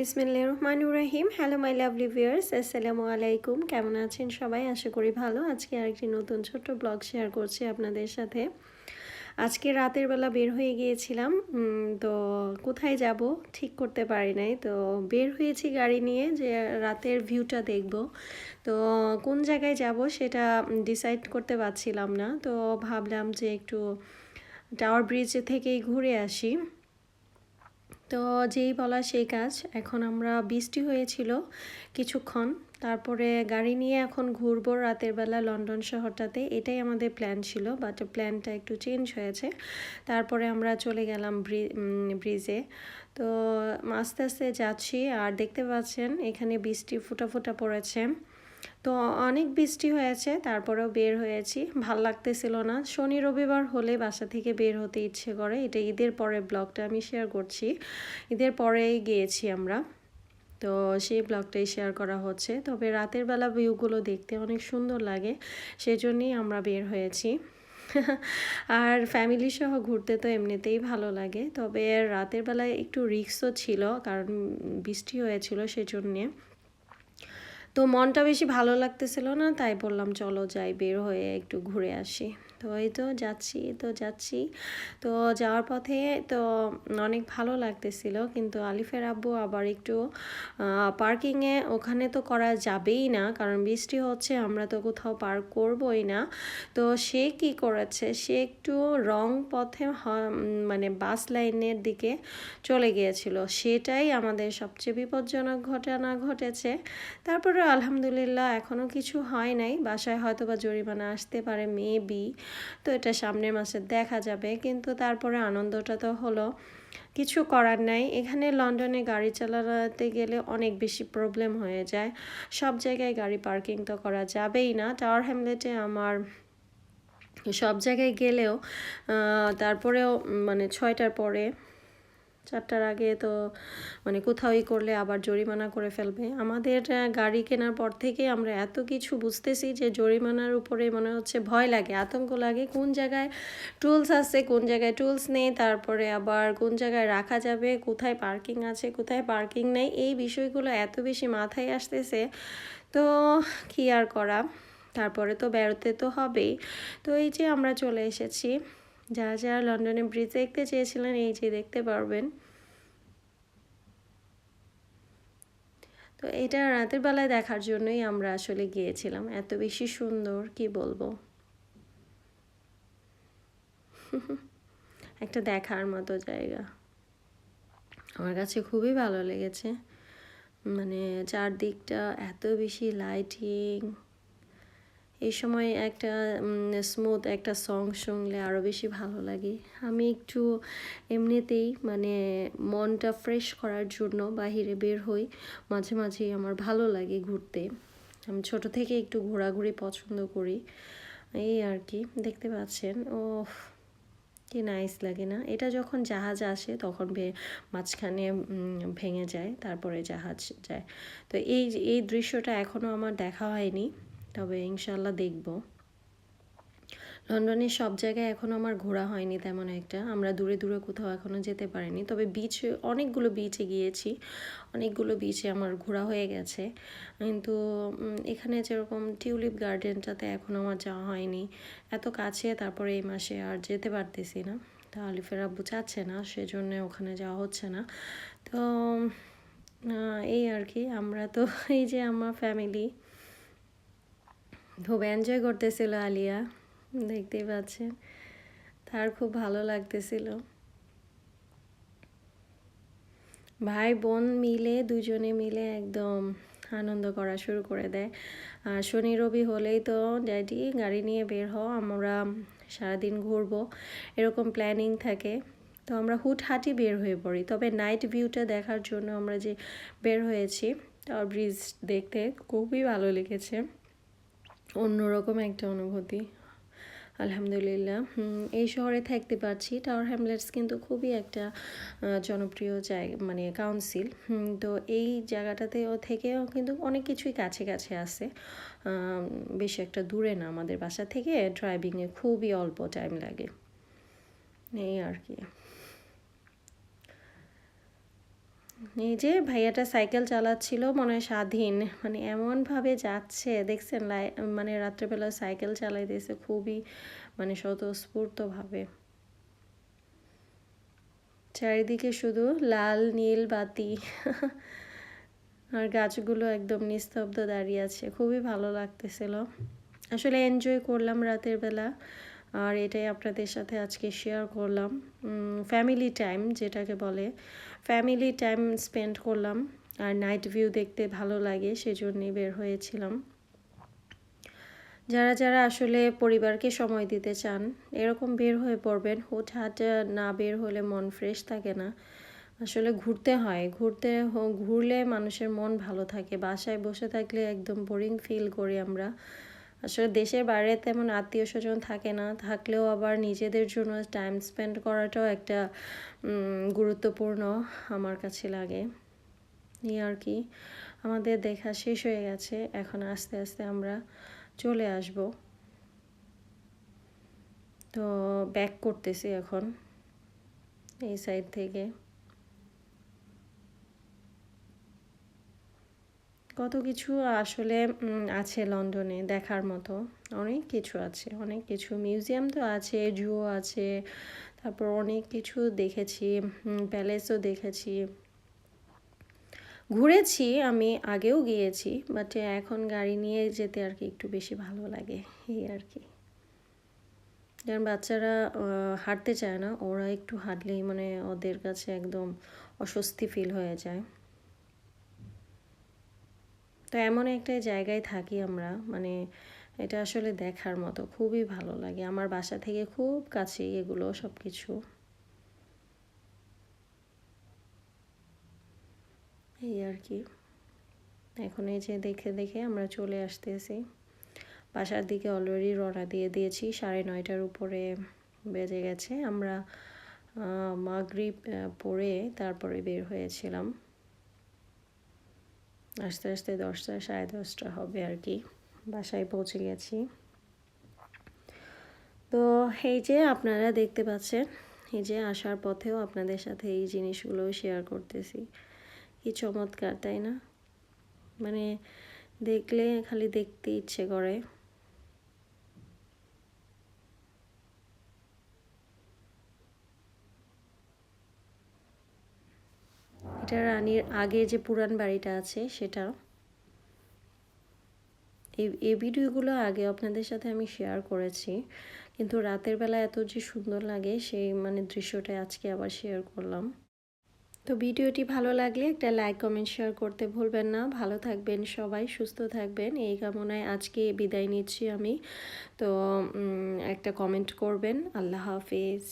বিসমিল্লা রহমানুর রাহিম hello my lovely viewers আসসালামু আলাইকুম। কেমন আছেন সবাই? আশা করি ভালো। আজকে আরেকটি নতুন ছোট্ট ব্লগ শেয়ার করছি আপনাদের সাথে। আজকে রাতের বেলা বের হয়ে গিয়েছিলাম। তো কোথায় যাব ঠিক করতে পারি নাই। তো বের হয়েছি গাড়ি নিয়ে যে রাতের ভিউটা দেখব। তো কোন জায়গায় যাব সেটা ডিসাইড করতে পারছিলাম না। তো ভাবলাম যে একটু টাওয়ার ব্রিজ থেকেই ঘুরে আসি। তো যেই বলা সেই কাজ। এখন আমরা বৃষ্টি হয়েছিল কিছুক্ষণ, তারপরে গাড়ি নিয়ে এখন ঘুরবো রাতের বেলা লন্ডন শহরটাতে। এটাই আমাদের প্ল্যান ছিল বাট প্ল্যানটা একটু চেঞ্জ হয়েছে। তারপরে আমরা চলে গেলাম ব্রিজে। তো আস্তে আস্তে যাচ্ছি, আর দেখতে পাচ্ছেন এখানে বৃষ্টি ফুটা ফুটা পড়েছে। তো অনেক বৃষ্টি হয়েছে, তারপরেও বের হয়েছি। ভালো লাগতেছিল না। শনি রবিবার হলে বাসা থেকে বের হতে ইচ্ছে করে। এটা ঈদের পরে ব্লগটা আমি শেয়ার করছি। ঈদের পরেই গিয়েছি আমরা। তো সেই ব্লগটাই শেয়ার করা হচ্ছে। তবে রাতের বেলা ভিউগুলো দেখতে অনেক সুন্দর লাগে। সেজন্যই আমরা বের হয়েছি। আর ফ্যামিলি সহ ঘুরতে তো এমনিতেই ভালো লাগে। তবে রাতের বেলায় একটু রিক্সও ছিল, কারণ বৃষ্টি হয়েছিল সেজন্যে। তো মনটা বেশি ভালো লাগতেছিল না, তাই বললাম, চলো যাই, বের হয়ে একটু ঘুরে আসি। তো এই তো যাচ্ছি তো যাচ্ছি। তো যাওয়ার পথে তো অনেক ভালো লাগতেছিল, কিন্তু আলিফের আব্বু আবার একটু পার্কিংয়ে ওখানে তো করা যাবেই না, কারণ বৃষ্টি হচ্ছে, আমরা তো কোথাও পার্ক করবই না। তো সে কি করেছে? সে একটু রং পথে মানে বাস লাইনের দিকে চলে গিয়েছিল। সেটাই আমাদের সবচেয়ে বিপজ্জনক ঘটনা ঘটেছে। তারপরে আলহামদুলিল্লাহ এখনও কিছু হয় নাই। বাসায় হয়তো বা জরিমানা আসতে পারে মেবি তো এটা সামনের মাসে দেখা যাবে। কিন্তু তারপরে আনন্দটা তো হলো, কিছু করার নাই। এখানে লন্ডনে গাড়ি চালাতে গেলে অনেক বেশি প্রবলেম হয়ে যায়। সব জায়গায় গাড়ি পার্কিং তো করা যাবেই না। টাওয়ার হ্যামলেটে আমার সব জায়গায় গেলেও তারপরেও মানে ছয়টার পরে চারটার আগে তো মানে কোথাওই করলে আবার জরিমানা করে ফেলবে। আমাদের গাড়ি কেনার পর থেকে আমরা এত কিছু বুঝতেছি যে জরিমানার উপরে মনে হচ্ছে ভয় লাগে, আতঙ্ক লাগে কোন জায়গায় টুলস আছে, কোন জায়গায় টুলস নেই, তারপরে আবার কোন জায়গায় রাখা যাবে, কোথায় পার্কিং আছে, কোথায় পার্কিং নেই, এই বিষয়গুলো এত বেশি মাথায় আসতেছে। তো কী আর করা? তারপরে তো বেরোতে তো হবেই। তো এই যে আমরা চলে এসেছি। যারা যারা লন্ডনে ব্রিজ দেখতে চেয়েছিলেন, এই যে দেখতে পারবেন। তো এটা রাতের বেলায় দেখার জন্যই আমরা আসলে গিয়েছিলাম। এত বেশি সুন্দর, কি বলব? একটা দেখার মতো জায়গা। আমার কাছে খুবই ভালো লেগেছে। মানে চারদিকটা এত বেশি লাইটিং এই সময় একটা স্মুথ একটা সং শুনলে আরও বেশি ভালো লাগে। আমি একটু এমনিতেই মানে মনটা ফ্রেশ করার জন্য বাহিরে বের হই, মাঝে মাঝেই আমার ভালো লাগে ঘুরতে। আমি ছোট থেকে একটু ঘোরাঘুরি পছন্দ করি, এই আর কি, দেখতে পাচ্ছেন। ও কি নাইস লাগে না? এটা যখন জাহাজ আসে তখন মাঝখানে ভেঙে যায়, তারপরে জাহাজ যায়। তো এই এই দৃশ্যটা এখনও আমার দেখা হয়নি। তবে ইনশাল্লাহ দেখব। লন্ডনের সব জায়গায় এখনও আমার ঘোরা হয়নি তেমন একটা। আমরা দূরে দূরে কোথাও এখনও যেতে পারিনি। তবে বিচ অনেকগুলো বিচে গিয়েছি। অনেকগুলো বিচে আমার ঘোরা হয়ে গেছে। কিন্তু এখানে যেরকম টিউলিপ গার্ডেনটাতে এখন আমার যাওয়া হয়নি। এত কাছে তারপরে এই মাসে আর যেতে পারতেছি না। তা আলিফের আব্বু চাচ্ছে না, সেজন্য ওখানে যাওয়া হচ্ছে না। তো এই আর কি। আমরা তো, এই যে আমার ফ্যামিলি খুব এনজয় করতেছিল আলিয়া, দেখতেই পাচ্ছেন, তার খুব ভালো লাগতেছিল। ভাই বোন মিলে, দুজনে মিলে একদম আনন্দ করা শুরু করে দেয়। আর শনি রবি হলেই তো, ড্যাডি, গাড়ি নিয়ে বের হও, আমরা সারাদিন ঘুরবো। এরকম প্ল্যানিং থাকে। তো আমরা হুটহাটি বের হয়ে পড়ি। তবে নাইট ভিউটা দেখার জন্য আমরা যে বের হয়েছি ব্রিজ দেখতে খুবই ভালো লেগেছে। অন্যরকম একটা অনুভূতি। আলহামদুলিল্লাহ। এই শহরে থাকতে পারছি। টাওয়ার হ্যামলেটস কিন্তু খুবই একটা জনপ্রিয় জায়গা মানে কাউন্সিল তো এই জায়গাটাতেও থেকেও কিন্তু অনেক কিছুই কাছে কাছে আছে। বেশি একটা দূরে না আমাদের বাসা থেকে। ড্রাইভিংয়ে খুবই অল্প টাইম লাগে। এই আর কি। এই যে ভাইয়াটা সাইকেল চালাচ্ছিল, মনে হয় স্বাধীন। মানে এমনভাবে যাচ্ছে, দেখছেন মানে রাত্রেবেলা সাইকেল চালাইতেছে খুবই মানে স্বতঃস্ফূর্তভাবে। চারিদিকে শুধু লাল, নীল বাতি। আর গাছগুলো একদম নিস্তব্ধ দাঁড়িয়ে আছে। খুবই ভালো লাগতেছিল। আসলে এনজয় করলাম রাতের বেলা। আর এটাই আপনাদের সাথে আজকে শেয়ার করলাম। ফ্যামিলি টাইম যেটাকে বলে। ফ্যামিলি টাইম স্পেন্ড করলাম আর নাইট ভিউ দেখতে ভালো লাগে সেজন্যই বের হয়েছিলাম। যারা যারা আসলে পরিবারকে সময় দিতে চান, এরকম বের হয়ে পড়বেন। হুটহাট না বের হলে মন ফ্রেশ থাকে না। আসলে ঘুরতে হয়। ঘুরতে ঘুরলে মানুষের মন ভালো থাকে। বাসায় বসে থাকলে একদম বোরিং ফিল করি আমরা। আসলে দেশের বাইরে তেমন আত্মীয় স্বজন থাকে না। থাকলেও আবার নিজেদের জন্য টাইম স্পেন্ড করাটাও একটা গুরুত্বপূর্ণ আমার কাছে লাগে। এই আর কি। আমাদের দেখা শেষ হয়ে গেছে। এখন আস্তে আস্তে আমরা চলে আসব। তো ব্যাক করতেছি এখন। এই সাইড থেকে। কত কিছু আসলে আছে লন্ডনে দেখার মতো। অনেক কিছু আছে, অনেক কিছু মিউজিয়াম তো আছে, জুও আছে, তারপর অনেক কিছু দেখেছি প্যালেসও দেখেছি। ঘুরেছি, আমি আগেও গিয়েছি বাট এখন গাড়ি নিয়ে যেতে আর কি একটু বেশি ভালো লাগে, এই আর কি। যেমন বাচ্চারা হাঁটতে চায় না, ওরা একটু হাঁটলেই মানে ওদের কাছে একদম অস্বস্তি ফিল হয়ে যায়। তো এমন একটা জায়গায় থাকি আমরা মানে এটা আসলে দেখার মতো, খুবই ভালো লাগে। আমার বাসা থেকে খুব কাছে এগুলো সব কিছু এই আর কি। এখন এই যে দেখে দেখে আমরা চলে আসতেছি। বাসার দিকে অলরেডি রওনা দিয়ে দিয়েছি, সাড়ে নয়টার উপরে বেজে গেছে। আমরা মাগরিব পরে তারপরে বের হয়েছিলাম। আস্তে আস্তে দশটা, সাড়ে দশটা হবে আর কি। বাসায় পৌঁছে গেছি। তো এই যে আপনারা দেখতে পাচ্ছেন, এই যে আসার পথেও আপনাদের সাথে এই জিনিসগুলো শেয়ার করতেছি। কি চমৎকার, তাই না? মানে দেখলে খালি দেখতে ইচ্ছে করে। এটা রানীর আগে যে পুরান বাড়িটা আছে সেটা এই ভিডিওগুলো আগে আপনাদের সাথে আমি শেয়ার করেছি। কিন্তু রাতের বেলা এত যে সুন্দর লাগে, সেই মানে দৃশ্যটা আজকে আবার শেয়ার করলাম। তো ভিডিওটি ভালো লাগলে একটা লাইক কমেন্ট শেয়ার করতে ভুলবেন না। ভালো থাকবেন সবাই, সুস্থ থাকবেন। এই কামনায় আজকে বিদায় নিচ্ছি আমি। তো একটা কমেন্ট করবেন। আল্লাহ হাফিজ।